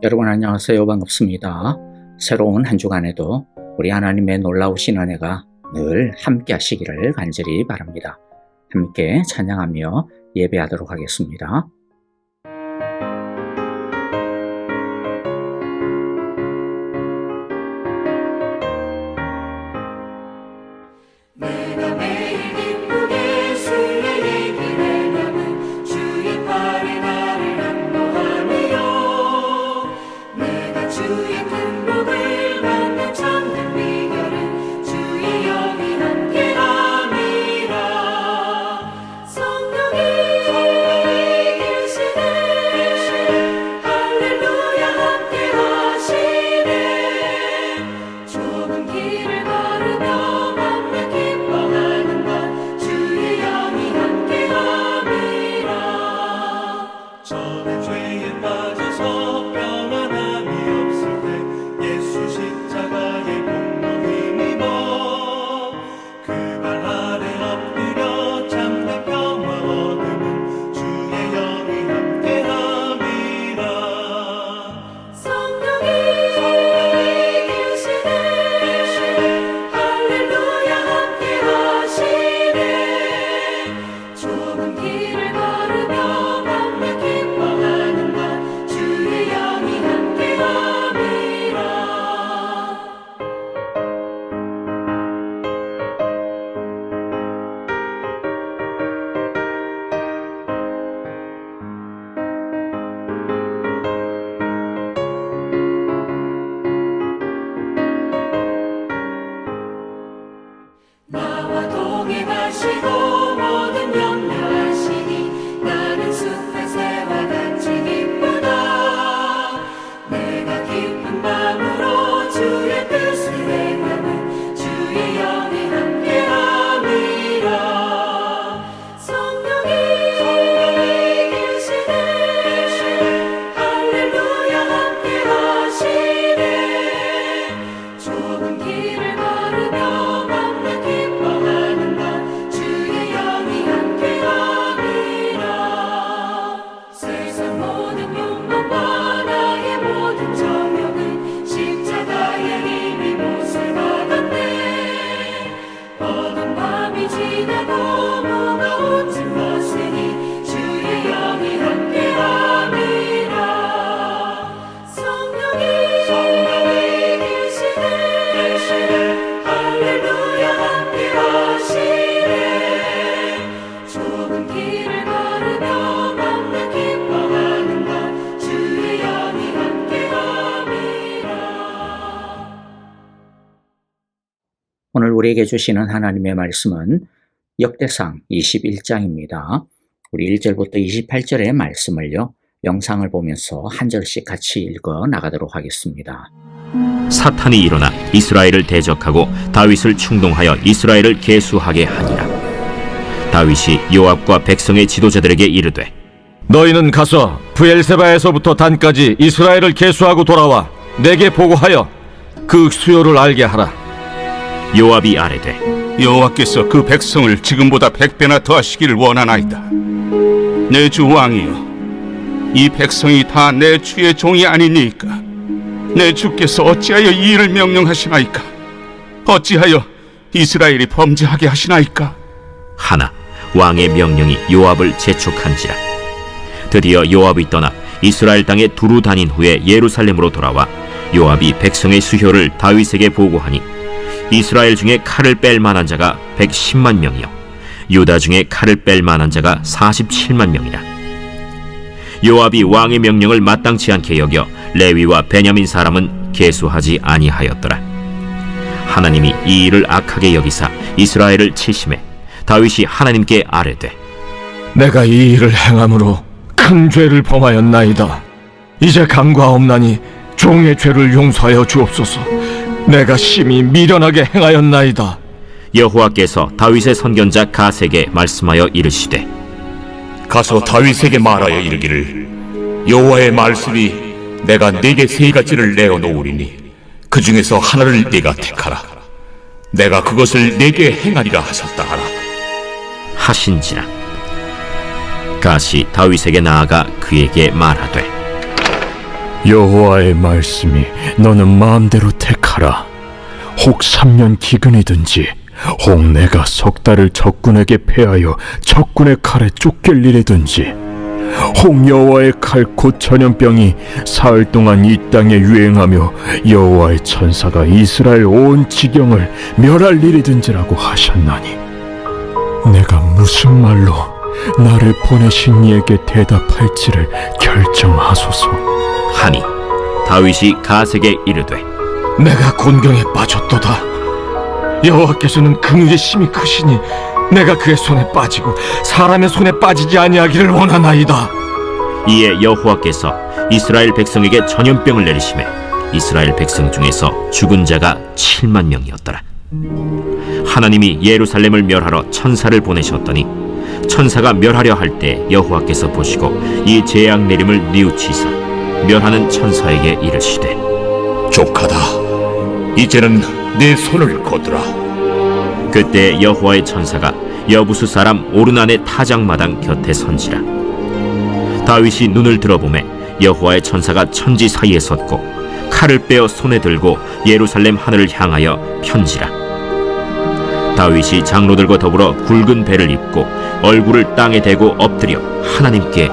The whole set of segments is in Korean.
여러분 안녕하세요. 반갑습니다. 새로운 한 주간에도 우리 하나님의 놀라우신 은혜가 늘 함께 하시기를 간절히 바랍니다. 함께 찬양하며 예배하도록 하겠습니다. 우리에게 주시는 하나님의 말씀은 역대상 21장입니다. 우리 1절부터 28절의 말씀을요. 영상을 보면서 한 절씩 같이 읽어 나가도록 하겠습니다. 사탄이 일어나 이스라엘을 대적하고 다윗을 충동하여 이스라엘을 계수하게 하니라. 다윗이 요압과 백성의 지도자들에게 이르되 너희는 가서 부엘세바에서부터 단까지 이스라엘을 계수하고 돌아와 내게 보고하여 그 수요를 알게 하라. 요압이 아뢰되 여호와께서 그 백성을 지금보다 백배나 더하시기를 원하나이다. 내 주 왕이여, 이 백성이 다 내 주의 종이 아니니까. 내 주께서 어찌하여 이 일을 명령하시나이까? 어찌하여 이스라엘이 범죄하게 하시나이까? 하나 왕의 명령이 요압을 재촉한지라. 드디어 요압이 떠나 이스라엘 땅에 두루 다닌 후에 예루살렘으로 돌아와 요압이 백성의 수효를 다윗에게 보고하니 이스라엘 중에 칼을 뺄 만한 자가 110만 명이요 유다 중에 칼을 뺄 만한 자가 47만 명이라 요압이 왕의 명령을 마땅치 않게 여겨 레위와 베냐민 사람은 계수하지 아니하였더라 하나님이 이 일을 악하게 여기사 이스라엘을 치심해 다윗이 하나님께 아뢰되 내가 이 일을 행함으로 큰 죄를 범하였나이다. 이제 강과없나니 종의 죄를 용서하여 주옵소서. 내가 심히 미련하게 행하였나이다. 여호와께서 다윗의 선견자 가세게 말씀하여 이르시되 가서 다윗에게 말하여 이르기를 여호와의 말씀이 내가 네게 세 가지를 내어 놓으리니 그 중에서 하나를 네가 택하라. 내가 그것을 네게 행하리라 하셨다 하라. 하신지라. 가시 다윗에게 나아가 그에게 말하되 여호와의 말씀이 너는 마음대로 택하라. 혹 3년 기근이든지 혹 내가 석 달을 적군에게 패하여 적군의 칼에 쫓길 일이든지 혹 여호와의 칼 곧 전염병이 사흘 동안 이 땅에 유행하며 여호와의 천사가 이스라엘 온 지경을 멸할 일이든지라고 하셨나니 내가 무슨 말로 나를 보내신 이에게 대답할지를 결정하소서. 하니 다윗이 가세게 이르되 내가 곤경에 빠졌도다. 여호와께서는 그의 힘이 크시니 내가 그의 손에 빠지고 사람의 손에 빠지지 아니하기를 원하나이다. 이에 여호와께서 이스라엘 백성에게 전염병을 내리심에 이스라엘 백성 중에서 죽은 자가 7만 명이었더라. 하나님이 예루살렘을 멸하러 천사를 보내셨더니 천사가 멸하려 할 때 여호와께서 보시고 이 재앙 내림을 뉘우치사 멸하는 천사에게 이르시되 족하다. 이제는 내 손을 거두라. 그때 여호와의 천사가 여부수 사람 오르난의 타작마당 곁에 선지라 다윗이 눈을 들어보매 여호와의 천사가 천지 사이에 섰고 칼을 빼어 손에 들고 예루살렘 하늘을 향하여 편지라 다윗이 장로들과 더불어 굵은 배를 입고 얼굴을 땅에 대고 엎드려 하나님께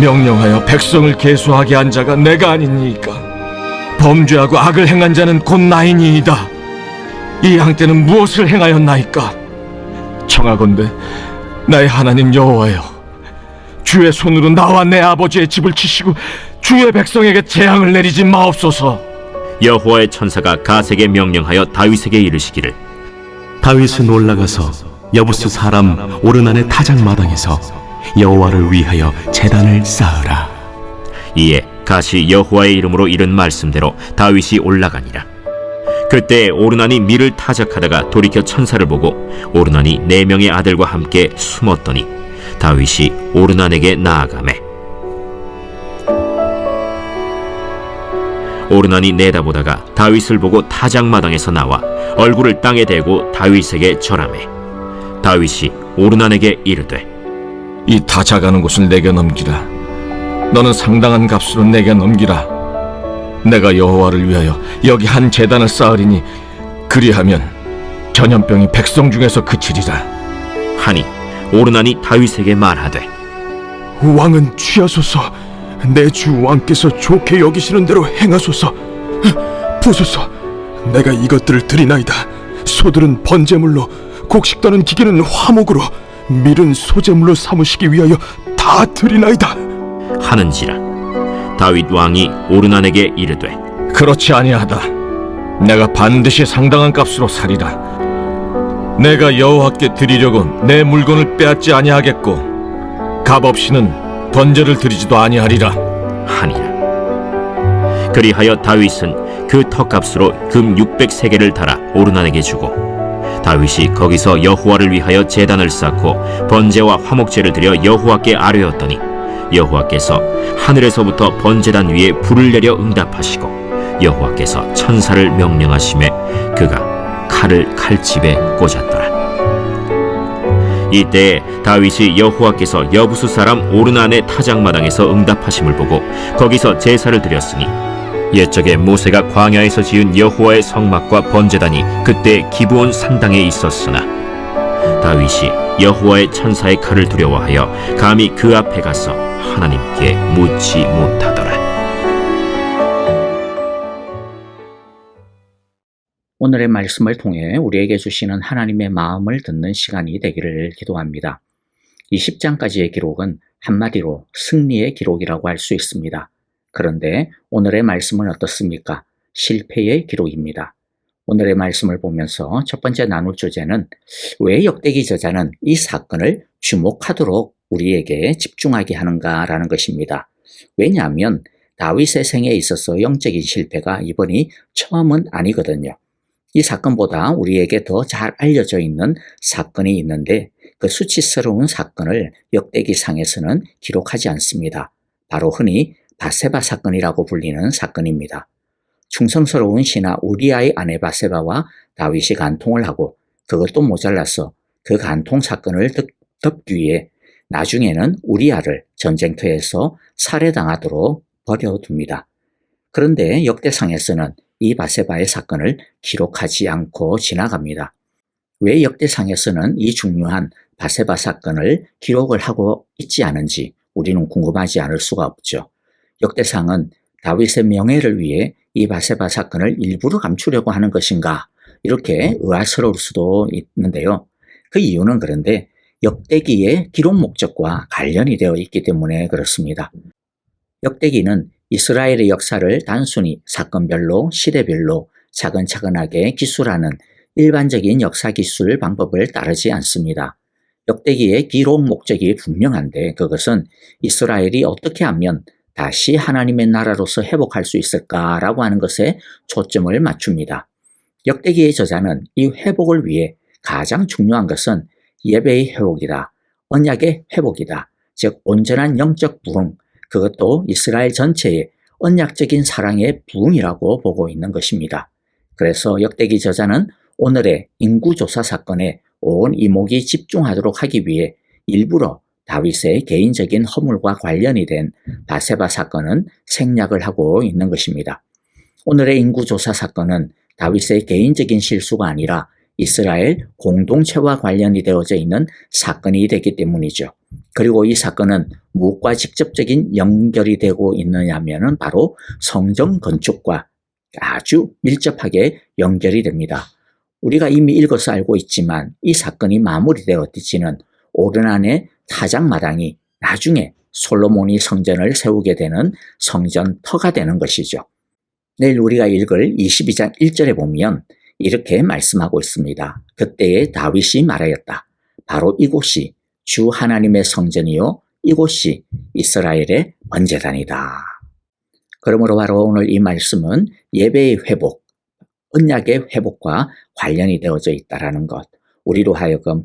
명령하여 백성을 계수하게 한 자가 내가 아니니까 범죄하고 악을 행한 자는 곧 나이니이다. 이 양떼는 무엇을 행하였나이까? 청하건대 나의 하나님 여호와여 주의 손으로 나와 내 아버지의 집을 치시고 주의 백성에게 재앙을 내리지 마옵소서. 여호와의 천사가 가세게 명령하여 다윗에게 이르시기를 다윗은 올라가서 여부스 사람 오르난의 타작마당에서 여호와를 위하여 제단을 쌓으라. 이에 가시 여호와의 이름으로 이른 말씀대로 다윗이 올라가니라. 그때 오르난이 밀을 타작하다가 돌이켜 천사를 보고 오르난이 네 명의 아들과 함께 숨었더니 다윗이 오르난에게 나아가매 오르난이 내다보다가 다윗을 보고 타작마당에서 나와 얼굴을 땅에 대고 다윗에게 절하매 다윗이 오르난에게 이르되 이 다자가는 곳을 내게 넘기라. 너는 상당한 값으로 내게 넘기라. 내가 여호와를 위하여 여기 한 제단을 쌓으리니 그리하면 전염병이 백성 중에서 그치리라. 하니 오르난이 다윗에게 말하되 왕은 취하소서. 내 주 왕께서 좋게 여기시는 대로 행하소서. 보소서. 내가 이것들을 드리나이다. 소들은 번제물로, 곡식 떠는 기계는 화목으로, 밀은 소제물로 삼으시기 위하여 다 드리나이다. 하는지라 다윗 왕이 오르난에게 이르되 그렇지 아니하다. 내가 반드시 상당한 값으로 사리라. 내가 여호와께 드리려고 내 물건을 빼앗지 아니하겠고 값 없이는 번제를 드리지도 아니하리라. 하니라 그리하여 다윗은 그 턱값으로 금 600세겔을 달아 오르난에게 주고 다윗이 거기서 여호와를 위하여 제단을 쌓고 번제와 화목제를 드려 여호와께 아뢰었더니 여호와께서 하늘에서부터 번제단 위에 불을 내려 응답하시고 여호와께서 천사를 명령하심에 그가 칼을 칼집에 꽂았더라. 이때 다윗이 여호와께서 여부수 사람 오르난의 타작마당에서 응답하심을 보고 거기서 제사를 드렸으니 옛적에 모세가 광야에서 지은 여호와의 성막과 번제단이 그때 기브온 산당에 있었으나 다윗이 여호와의 천사의 칼을 두려워하여 감히 그 앞에 가서 하나님께 묻지 못하더라. 오늘의 말씀을 통해 우리에게 주시는 하나님의 마음을 듣는 시간이 되기를 기도합니다. 20장까지의 기록은 한마디로 승리의 기록이라고 할 수 있습니다. 그런데 오늘의 말씀은 어떻습니까? 실패의 기록입니다. 오늘의 말씀을 보면서 첫 번째 나눌 주제는 왜 역대기 저자는 이 사건을 주목하도록 우리에게 집중하게 하는가라는 것입니다. 왜냐하면 다윗의 생에 있어서 영적인 실패가 이번이 처음은 아니거든요. 이 사건보다 우리에게 더 잘 알려져 있는 사건이 있는데 그 수치스러운 사건을 역대기상에서는 기록하지 않습니다. 바로 흔히 바세바 사건이라고 불리는 사건입니다. 충성스러운 신하 우리아의 아내 바세바와 다윗이 간통을 하고 그것도 모자라서 그 간통 사건을 덮, 덮기 위해 나중에는 우리아를 전쟁터에서 살해당하도록 버려둡니다. 그런데 역대상에서는 이 바세바의 사건을 기록하지 않고 지나갑니다. 왜 역대상에서는 이 중요한 바세바 사건을 기록을 하고 있지 않은지 우리는 궁금하지 않을 수가 없죠. 역대상은 다윗의 명예를 위해 이 바세바 사건을 일부러 감추려고 하는 것인가 이렇게 의아스러울 수도 있는데요. 그 이유는 그런데 역대기의 기록 목적과 관련이 되어 있기 때문에 그렇습니다. 역대기는 이스라엘의 역사를 단순히 사건별로 시대별로 차근차근하게 기술하는 일반적인 역사 기술 방법을 따르지 않습니다. 역대기의 기록 목적이 분명한데 그것은 이스라엘이 어떻게 하면 다시 하나님의 나라로서 회복할 수 있을까라고 하는 것에 초점을 맞춥니다. 역대기의 저자는 이 회복을 위해 가장 중요한 것은 예배의 회복이다. 언약의 회복이다. 즉 온전한 영적 부흥, 그것도 이스라엘 전체의 언약적인 사랑의 부흥이라고 보고 있는 것입니다. 그래서 역대기 저자는 오늘의 인구조사 사건에 온 이목이 집중하도록 하기 위해 일부러 다윗의 개인적인 허물과 관련이 된 바세바 사건은 생략을 하고 있는 것입니다. 오늘의 인구조사 사건은 다윗의 개인적인 실수가 아니라 이스라엘 공동체와 관련이 되어져 있는 사건이 되기 때문이죠. 그리고 이 사건은 무엇과 직접적인 연결이 되고 있느냐면은 바로 성전 건축과 아주 밀접하게 연결이 됩니다. 우리가 이미 읽어서 알고 있지만 이 사건이 마무리되었지는 오르난의 타작마당이 나중에 솔로몬이 성전을 세우게 되는 성전터가 되는 것이죠. 내일 우리가 읽을 22장 1절에 보면 이렇게 말씀하고 있습니다. 그때에 다윗이 말하였다. 바로 이곳이 주 하나님의 성전이요 이곳이 이스라엘의 번제단이다. 그러므로 바로 오늘 이 말씀은 예배의 회복, 언약의 회복과 관련이 되어져 있다라는 것. 우리로 하여금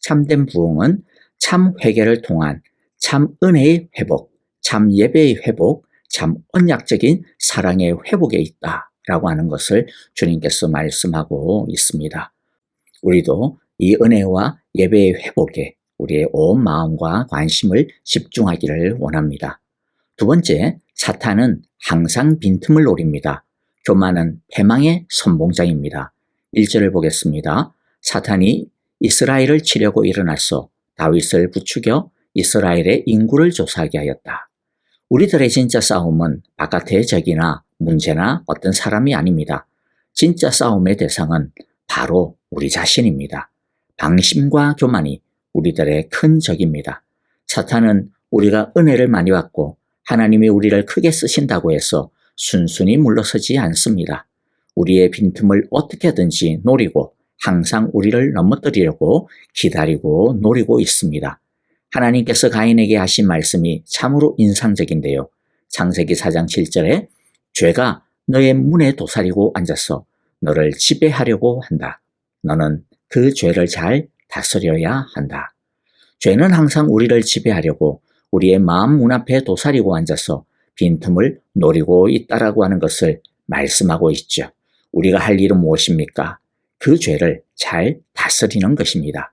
참된 부흥은 참 회개를 통한 참 은혜의 회복, 참 예배의 회복, 참 언약적인 사랑의 회복에 있다 라고 하는 것을 주님께서 말씀하고 있습니다. 우리도 이 은혜와 예배의 회복에 우리의 온 마음과 관심을 집중하기를 원합니다. 두 번째, 사탄은 항상 빈틈을 노립니다. 교만은 패망의 선봉장입니다. 1절을 보겠습니다. 사탄이 이스라엘을 치려고 일어나서 다윗을 부추겨 이스라엘의 인구를 조사하게 하였다. 우리들의 진짜 싸움은 바깥의 적이나 문제나 어떤 사람이 아닙니다. 진짜 싸움의 대상은 바로 우리 자신입니다. 방심과 교만이 우리들의 큰 적입니다. 사탄은 우리가 은혜를 많이 받고 하나님이 우리를 크게 쓰신다고 해서 순순히 물러서지 않습니다. 우리의 빈틈을 어떻게든지 노리고 항상 우리를 넘어뜨리려고 기다리고 노리고 있습니다. 하나님께서 가인에게 하신 말씀이 참으로 인상적인데요. 창세기 4장 7절에 죄가 너의 문에 도사리고 앉아서 너를 지배하려고 한다. 너는 그 죄를 잘 다스려야 한다. 죄는 항상 우리를 지배하려고 우리의 마음 문 앞에 도사리고 앉아서 빈틈을 노리고 있다라고 하는 것을 말씀하고 있죠. 우리가 할 일은 무엇입니까? 그 죄를 잘 다스리는 것입니다.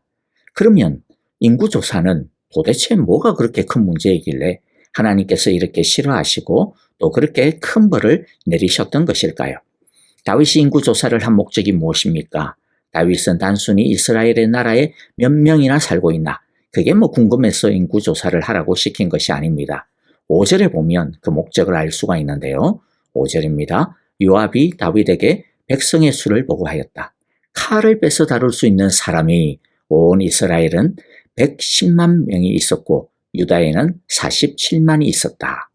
그러면 인구조사는 도대체 뭐가 그렇게 큰 문제이길래 하나님께서 이렇게 싫어하시고 또 그렇게 큰 벌을 내리셨던 것일까요? 다윗이 인구 조사를 한 목적이 무엇입니까? 다윗은 단순히 이스라엘의 나라에 몇 명이나 살고 있나? 그게 뭐 궁금해서 인구 조사를 하라고 시킨 것이 아닙니다. 5절에 보면 그 목적을 알 수가 있는데요. 5절입니다. 요압이 다윗에게 백성의 수를 보고하였다. 칼을 빼서 다룰 수 있는 사람이 온 이스라엘은 110만 명이 있었고 유다에는 47만이 있었다.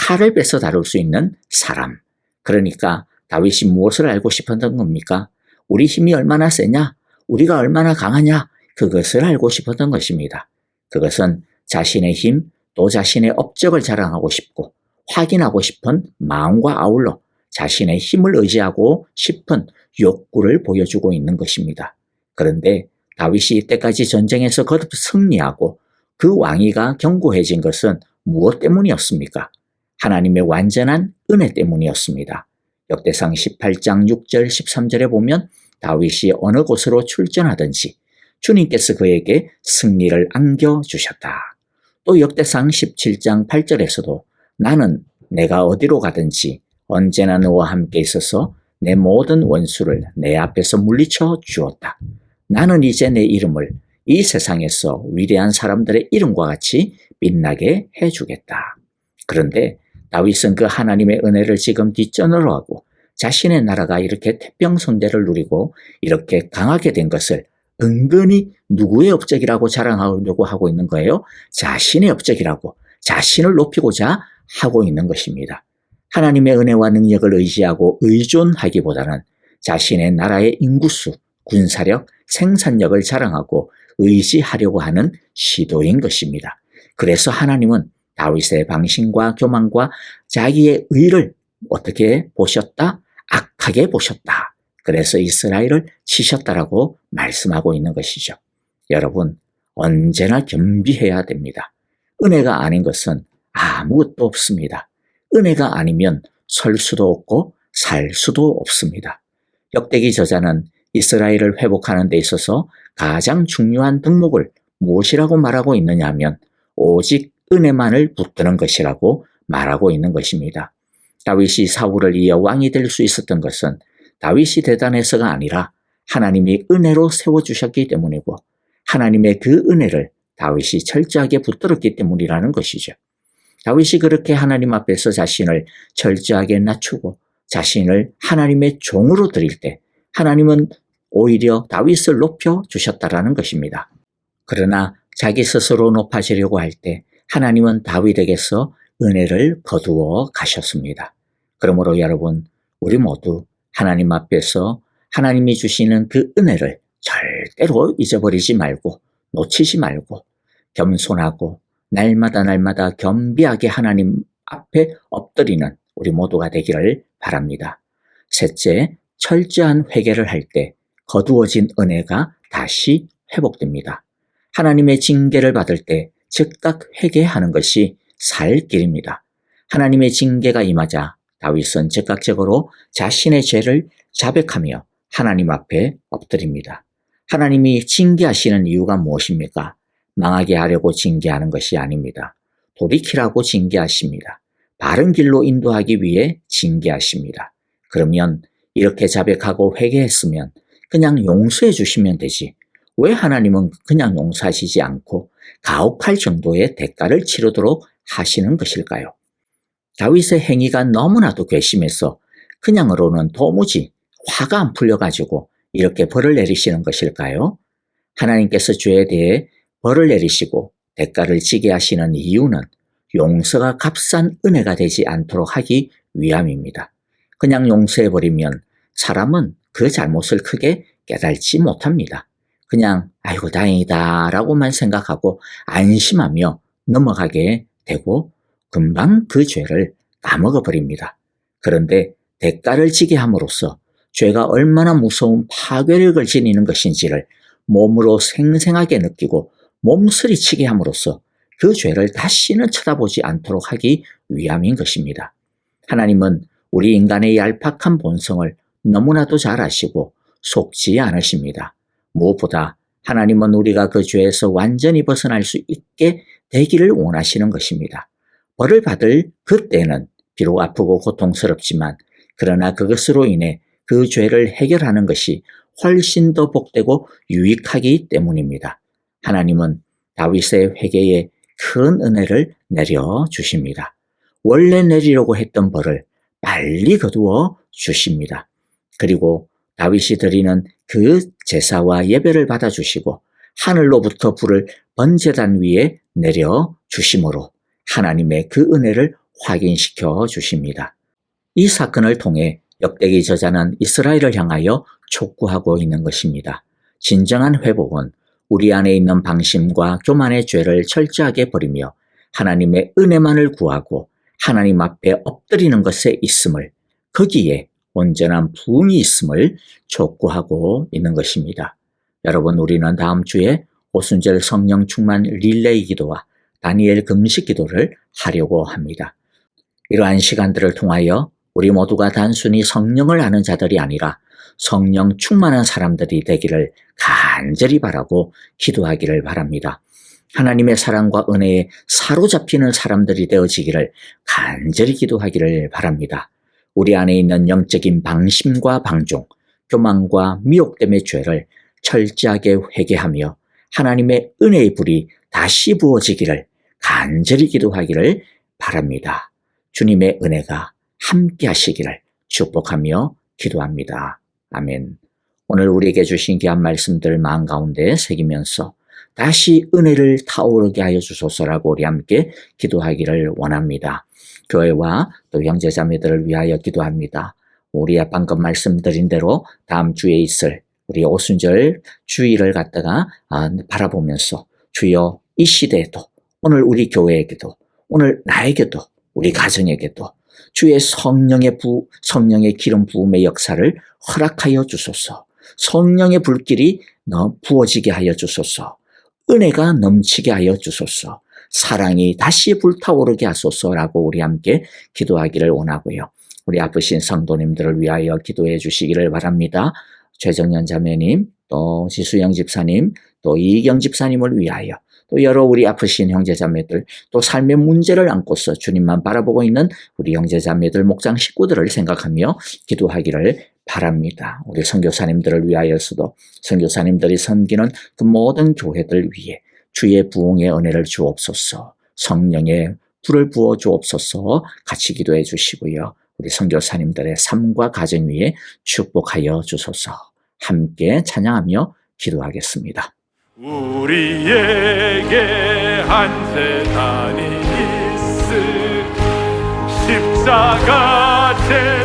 칼을 빼서 다룰 수 있는 사람. 그러니까 다윗이 무엇을 알고 싶었던 겁니까? 우리 힘이 얼마나 세냐? 우리가 얼마나 강하냐? 그것을 알고 싶었던 것입니다. 그것은 자신의 힘, 또 자신의 업적을 자랑하고 싶고 확인하고 싶은 마음과 아울러 자신의 힘을 의지하고 싶은 욕구를 보여주고 있는 것입니다. 그런데 다윗이 이때까지 전쟁에서 거듭 승리하고 그 왕위가 견고해진 것은 무엇 때문이었습니까? 하나님의 완전한 은혜 때문이었습니다. 역대상 18장 6절 13절에 보면 다윗이 어느 곳으로 출전하든지 주님께서 그에게 승리를 안겨주셨다. 또 역대상 17장 8절에서도 나는 내가 어디로 가든지 언제나 너와 함께 있어서 내 모든 원수를 내 앞에서 물리쳐 주었다. 나는 이제 내 이름을 이 세상에서 위대한 사람들의 이름과 같이 빛나게 해주겠다. 그런데 다윗은 그 하나님의 은혜를 지금 뒷전으로 하고 자신의 나라가 이렇게 태평성대를 누리고 이렇게 강하게 된 것을 은근히 누구의 업적이라고 자랑하려고 하고 있는 거예요? 자신의 업적이라고 자신을 높이고자 하고 있는 것입니다. 하나님의 은혜와 능력을 의지하고 의존하기보다는 자신의 나라의 인구수, 군사력, 생산력을 자랑하고 의지하려고 하는 시도인 것입니다. 그래서 하나님은 다윗의 방심과 교만과 자기의 의를 어떻게 보셨다? 악하게 보셨다. 그래서 이스라엘을 치셨다라고 말씀하고 있는 것이죠. 여러분, 언제나 겸비해야 됩니다. 은혜가 아닌 것은 아무것도 없습니다. 은혜가 아니면 설 수도 없고 살 수도 없습니다. 역대기 저자는 이스라엘을 회복하는 데 있어서 가장 중요한 덕목을 무엇이라고 말하고 있느냐 하면 오직 은혜만을 붙드는 것이라고 말하고 있는 것입니다. 다윗이 사울을 이어 왕이 될 수 있었던 것은 다윗이 대단해서가 아니라 하나님이 은혜로 세워주셨기 때문이고 하나님의 그 은혜를 다윗이 철저하게 붙들었기 때문이라는 것이죠. 다윗이 그렇게 하나님 앞에서 자신을 철저하게 낮추고 자신을 하나님의 종으로 드릴 때 하나님은 오히려 다윗을 높여 주셨다라는 것입니다. 그러나 자기 스스로 높아지려고 할 때 하나님은 다윗에게서 은혜를 거두어 가셨습니다. 그러므로 여러분, 우리 모두 하나님 앞에서 하나님이 주시는 그 은혜를 절대로 잊어버리지 말고 놓치지 말고 겸손하고 날마다 날마다 겸비하게 하나님 앞에 엎드리는 우리 모두가 되기를 바랍니다. 셋째, 철저한 회개를 할 때 거두어진 은혜가 다시 회복됩니다. 하나님의 징계를 받을 때 즉각 회개하는 것이 살 길입니다. 하나님의 징계가 임하자 다윗은 즉각적으로 자신의 죄를 자백하며 하나님 앞에 엎드립니다. 하나님이 징계하시는 이유가 무엇입니까? 망하게 하려고 징계하는 것이 아닙니다. 돌이키라고 징계하십니다. 바른 길로 인도하기 위해 징계하십니다. 그러면 이렇게 자백하고 회개했으면 그냥 용서해 주시면 되지. 왜 하나님은 그냥 용서하시지 않고 가혹할 정도의 대가를 치르도록 하시는 것일까요? 다윗의 행위가 너무나도 괘씸해서 그냥으로는 도무지 화가 안 풀려가지고 이렇게 벌을 내리시는 것일까요? 하나님께서 죄에 대해 벌을 내리시고 대가를 지게 하시는 이유는 용서가 값싼 은혜가 되지 않도록 하기 위함입니다. 그냥 용서해버리면 사람은 그 잘못을 크게 깨달지 못합니다. 그냥 아이고 다행이다 라고만 생각하고 안심하며 넘어가게 되고 금방 그 죄를 까먹어 버립니다. 그런데 대가를 지게 함으로써 죄가 얼마나 무서운 파괴력을 지니는 것인지를 몸으로 생생하게 느끼고 몸서리치게 함으로써 그 죄를 다시는 쳐다보지 않도록 하기 위함인 것입니다. 하나님은 우리 인간의 얄팍한 본성을 너무나도 잘 아시고 속지 않으십니다. 무엇보다 하나님은 우리가 그 죄에서 완전히 벗어날 수 있게 되기를 원하시는 것입니다. 벌을 받을 그때는 비록 아프고 고통스럽지만 그러나 그것으로 인해 그 죄를 해결하는 것이 훨씬 더 복되고 유익하기 때문입니다. 하나님은 다윗의 회개에 큰 은혜를 내려 주십니다. 원래 내리려고 했던 벌을 빨리 거두어 주십니다. 그리고 다윗이 드리는 그 제사와 예배를 받아 주시고 하늘로부터 불을 번제단 위에 내려 주심으로 하나님의 그 은혜를 확인시켜 주십니다. 이 사건을 통해 역대기 저자는 이스라엘을 향하여 촉구하고 있는 것입니다. 진정한 회복은 우리 안에 있는 방심과 교만의 죄를 철저하게 버리며 하나님의 은혜만을 구하고 하나님 앞에 엎드리는 것에 있음을 거기에 온전한 부흥이 있음을 촉구하고 있는 것입니다. 여러분 우리는 다음 주에 오순절 성령 충만 릴레이 기도와 다니엘 금식 기도를 하려고 합니다. 이러한 시간들을 통하여 우리 모두가 단순히 성령을 아는 자들이 아니라 성령 충만한 사람들이 되기를 간절히 바라고 기도하기를 바랍니다. 하나님의 사랑과 은혜에 사로잡히는 사람들이 되어지기를 간절히 기도하기를 바랍니다. 우리 안에 있는 영적인 방심과 방종, 교만과 미혹됨의 죄를 철저하게 회개하며 하나님의 은혜의 불이 다시 부어지기를 간절히 기도하기를 바랍니다. 주님의 은혜가 함께 하시기를 축복하며 기도합니다. 아멘. 오늘 우리에게 주신 귀한 말씀들 마음 가운데 새기면서 다시 은혜를 타오르게 하여 주소서라고 우리 함께 기도하기를 원합니다. 교회와 또 형제자매들을 위하여 기도합니다. 우리의 방금 말씀드린 대로 다음 주에 있을 우리 오순절 주일을 갖다가 아, 바라보면서 주여 이 시대에도 오늘 우리 교회에게도 오늘 나에게도 우리 가정에게도 주의 성령의 부 성령의 기름 부음의 역사를 허락하여 주소서. 성령의 불길이 너 부어지게 하여 주소서. 은혜가 넘치게 하여 주소서. 사랑이 다시 불타오르게 하소서라고 우리 함께 기도하기를 원하고요. 우리 아프신 성도님들을 위하여 기도해 주시기를 바랍니다. 최정년 자매님, 또 지수영 집사님, 또 이경 집사님을 위하여 또 여러 우리 아프신 형제자매들, 또 삶의 문제를 안고서 주님만 바라보고 있는 우리 형제자매들, 목장 식구들을 생각하며 기도하기를 바랍니다. 우리 선교사님들을 위하여서도 선교사님들이 섬기는 그 모든 교회들 위해 주의 부흥의 은혜를 주옵소서, 성령의 불을 부어 주옵소서 같이 기도해 주시고요. 우리 선교사님들의 삶과 가정 위에 축복하여 주소서. 함께 찬양하며 기도하겠습니다. 우리에게 한 재단이 있을 십자가 재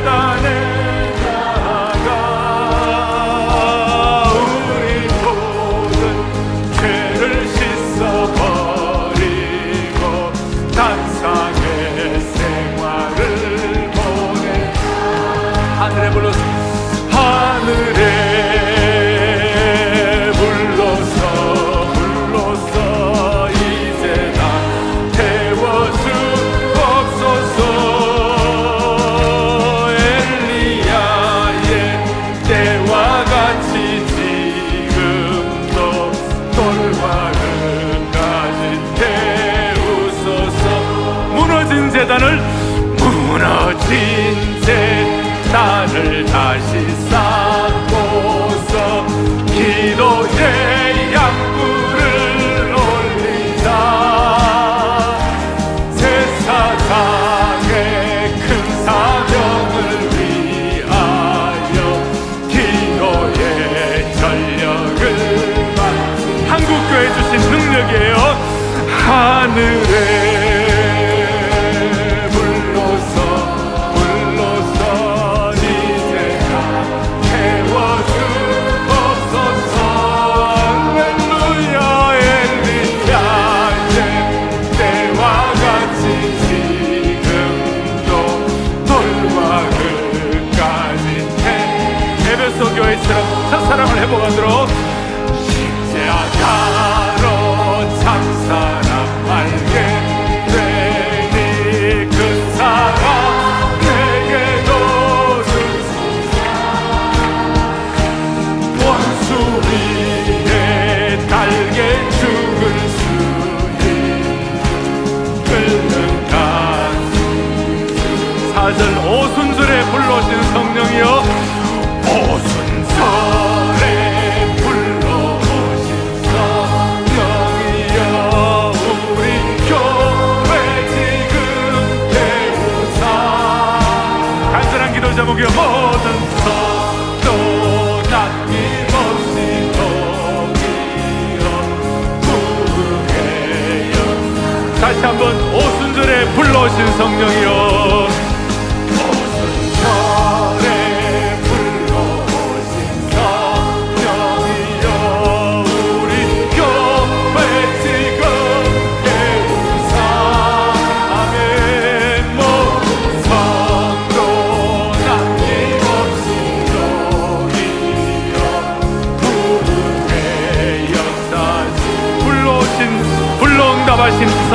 응답하신 성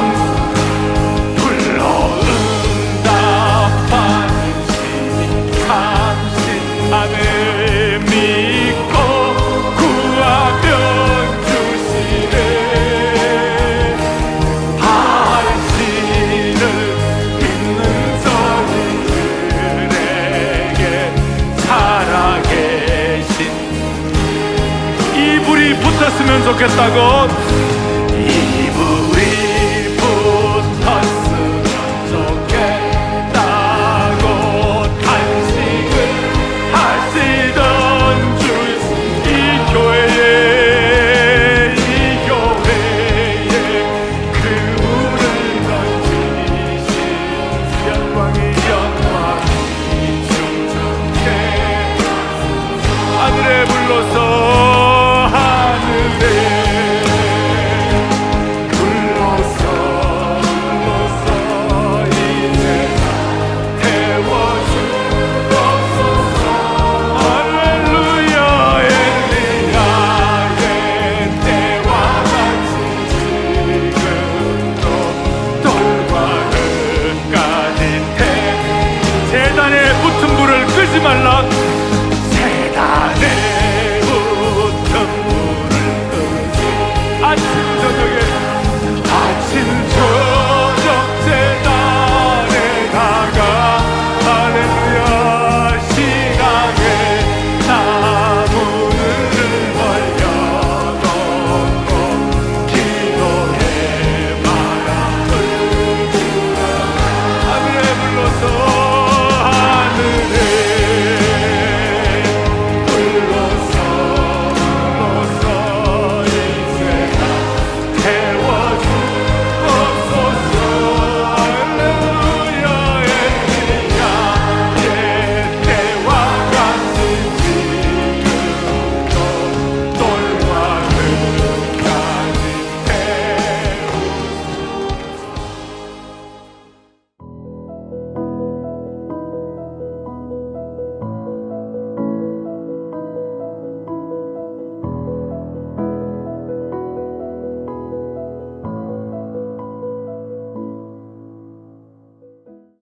불러 응답하신 당신 나를 믿고 구하면 주시네. 당신을 믿는 저들에게 살아계신 이불이 붙었으면 좋겠다고